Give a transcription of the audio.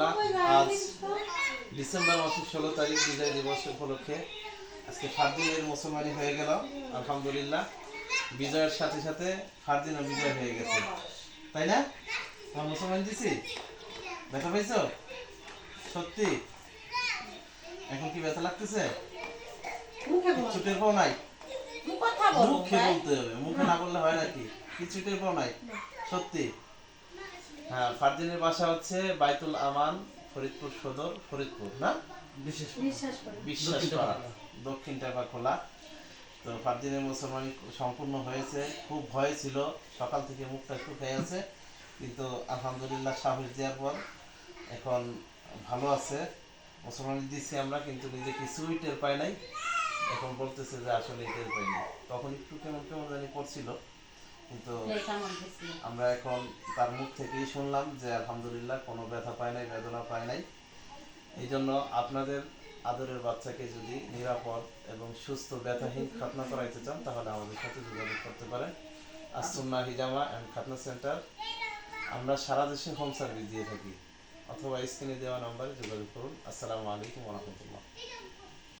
রহমতুল্লাহ আজ ডিসেম্বর মাসের ষোলো তারিখ বিজয় দিবস উপলক্ষে আজকে ফারদিনের মুসলমানি হয়ে গেল আলহামদুলিল্লাহ। বিজয়ের সাথে সাথে ফারদিনও বিজয় হয়ে গেছে। তাই না? তোমার মুসলমান দিছি? পাইছো? সত্যি? এখন কি ব্যথা লাগতেছে? কিচ্ছু টের পাও নাই? মুখে বলতে হবে মুখে না বললে হয় নাকি? কিছু টের পাও নাই? সত্যি? হ্যাঁ ফারদিনের বাসা হচ্ছে বাইতুল আমান ফরিদপুর সদর ফরিদপুর না? বিশেষ দক্ষিণ টাকা খোলা। তো ফারদিনের মুসলমানি সম্পূর্ণ হয়েছে। খুব ভয় ছিল। সকাল থেকে মুখটা একটু খেয়ে আছে। কিন্তু আলহামদুলিল্লাহ সাহস দেওয়ার পর এখন ভালো আছে। মুসলমানি দিচ্ছি আমরা কিন্তু নিজে কিছুই টের পাই নাই। এখন বলতেছে যে আসলে টের পাই পাইনি। তখন একটু কেমন কেমন জানি করছিল। কিন্তু আমরা এখন তার মুখ থেকেই শুনলাম যে আলহামদুলিল্লাহ কোনো ব্যথা পায় নাই বেদনা পায় নাই। এই জন্য আপনাদের আদরের বাচ্চাকে যদি নিরাপদ এবং সুস্থ ব্যথাহীন খাতনা করাইতে চান তাহলে আমাদের সাথে যোগাযোগ করতে পারেন। Assunnah Hijama and Khatna center. আমরা সারা দেশে হোম সার্ভিস দিয়ে থাকি। অথবা স্ক্রিনে দেওয়া নম্বরে যোগাযোগ করুন। আসসালামু আলাইকুম রহমতুল্লাহ।